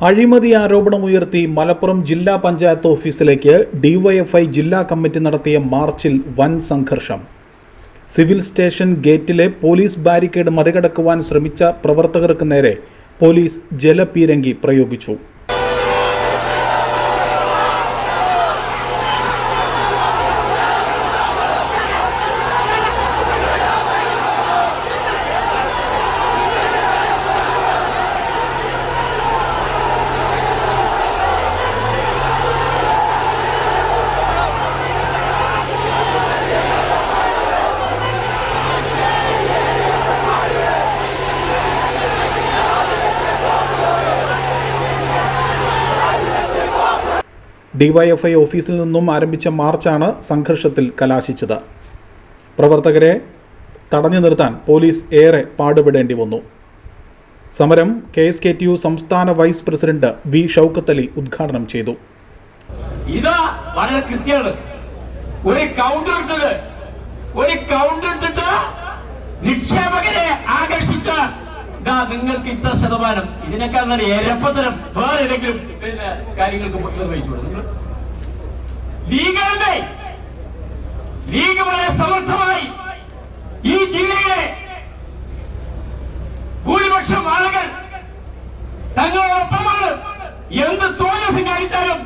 അഴിമതി ആരോപണം ഉയർത്തി മലപ്പുറം ജില്ലാ പഞ്ചായത്ത് ഓഫീസിലേക്ക് ഡിവൈഎഫ്ഐ ജില്ലാ കമ്മിറ്റി നടത്തിയ മാർച്ചിൽ വൻ സംഘർഷം. സിവിൽ സ്റ്റേഷൻ ഗേറ്റിലെ പോലീസ് ബാരിക്കേഡ് മറികടക്കുവാൻ ശ്രമിച്ച പ്രവർത്തകർക്ക് നേരെ പോലീസ് ജലപീരങ്കി പ്രയോഗിച്ചു. ഡിവൈഎഫ്ഐ ഓഫീസിൽ നിന്നും ആരംഭിച്ച മാർച്ചാണ് സംഘർഷത്തിൽ കലാശിച്ചത്. പ്രവർത്തകരെ തടഞ്ഞു നിർത്താൻ പോലീസ് ഏറെ പാടുപെടേണ്ടി വന്നു. സമരം K S K T U സംസ്ഥാന vice president V. Shoukath Ali ഉദ്ഘാടനം ചെയ്തു. ഇതാ വളരെ കൃത്യമാണ്. ഒരു കൗണ്ടർ ഒരു കൗണ്ടർ നിക്ഷേപകരെ ആകർഷിച്ച ഇതാ നിങ്ങൾക്ക് ഇത്ര ശതമാനം ഇതിനേക്കാൾ നല്ല എരപ്പത്തരം വേറെ ഏതെങ്കിലും പിന്നെ കാര്യങ്ങൾക്ക് നിർവഹിച്ചു നിങ്ങൾ? ലീഗല്ലേ ലീഗ് വളരെ സമർത്ഥമായി ഈ ജില്ലയിലെ ഭൂരിപക്ഷം ആളുകൾ തങ്ങളോടൊപ്പമാണ്. എന്ത് തോന്നി കാണിച്ചാലും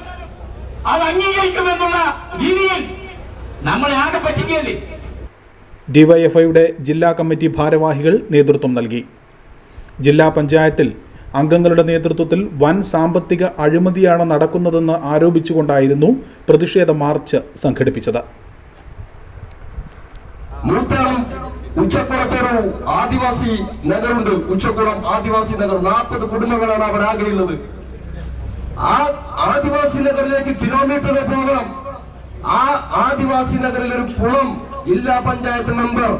അത് അംഗീകരിക്കുമെന്നുള്ള രീതിയിൽ നമ്മളെ ആകെ പറ്റിക്കല്ലേ ഡിവൈഎഫ്ഐയുടെ ജില്ലാ കമ്മിറ്റി ഭാരവാഹികൾ നേതൃത്വം നൽകി. ജില്ലാ പഞ്ചായത്തിൽ അംഗങ്ങളുടെ നേതൃത്വത്തിൽ വൻ സാമ്പത്തിക അഴിമതിയാണ് നടക്കുന്നതെന്ന് ആരോപിച്ചുകൊണ്ടായിരുന്നു പ്രതിഷേധ മാർച്ച് സംഘടിപ്പിച്ചത്. ഉച്ചക്കുളത്തൊരു ആദിവാസി നഗറുണ്ട്. ഉച്ചക്കുളം ആദിവാസി നഗർ. നാൽപ്പത് കുടുംബങ്ങളാണ് അവിടെ ആകെയുള്ളത് ആ ആദിവാസി നഗറിലേക്ക് കിലോമീറ്റർ പോകണം. ആ ആദിവാസി നഗറിൽ ഒരു കുളം ജില്ലാ പഞ്ചായത്ത് മെമ്പർ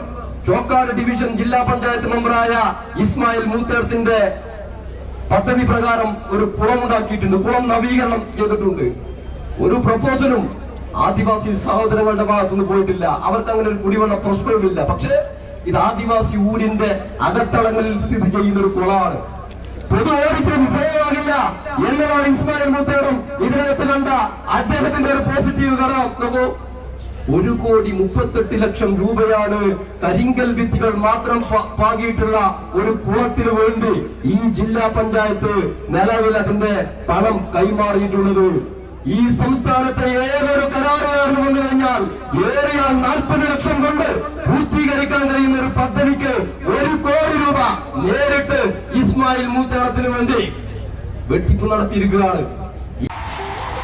ചോക്കാട് ഡിവിഷൻ ജില്ലാ പഞ്ചായത്ത് മെമ്പറായ ഇസ്മായിൽ മൂത്തേടത്തിന്റെ പദ്ധതി പ്രകാരം ഒരു കുളം ഉണ്ടാക്കിയിട്ടുണ്ട് കുളം നവീകരണം ചെയ്തിട്ടുണ്ട്. ഒരു പ്രപ്പോസലും ആദിവാസി സഹോദരങ്ങളുടെ ഭാഗത്തുനിന്ന് പോയിട്ടില്ല. അവർക്ക് അങ്ങനെ ഒരു കുടിവെള്ള പ്രശ്നവുമില്ല. പക്ഷേ ഇത് ആദിവാസി ഊരിന്റെ അകത്തളങ്ങളിൽ സ്ഥിതി ചെയ്യുന്ന ഒരു കുളമാണ്. പൊതു ഓഡിറ്റിന് വിധേയമാകില്ല എന്നതാണ് ഇസ്മായിൽ മുത്തേറും ഇതിനകത്ത് കണ്ട അദ്ദേഹത്തിന്റെ ഒരു പോസിറ്റീവ് ഘടകം. നോക്കൂ ഒരു കോടി മുപ്പത്തെട്ട് ലക്ഷം രൂപയാണ് കരിങ്കൽ ഭിത്തികൾ മാത്രം പാകിയിട്ടുള്ള ഒരു കുളത്തിന് വേണ്ടി ഈ ജില്ലാ പഞ്ചായത്ത് നിലവിൽ അതിന്റെ പണം കൈമാറിയിട്ടുള്ളത്. ഈ സംസ്ഥാനത്തെ ഏതൊരു കരാറുകാരന് വന്നു കഴിഞ്ഞാൽ ഏറിയാൽ നാൽപ്പത് ലക്ഷം കൊണ്ട് പൂർത്തീകരിക്കാൻ കഴിയുന്ന ഒരു പദ്ധതിക്ക് ഒരു കോടി രൂപ നേരിട്ട് ഇസ്മായിൽ മൂത്തേടത്തിന് വേണ്ടി വെട്ടിപ്പ് നടത്തിയിരിക്കുകയാണ്.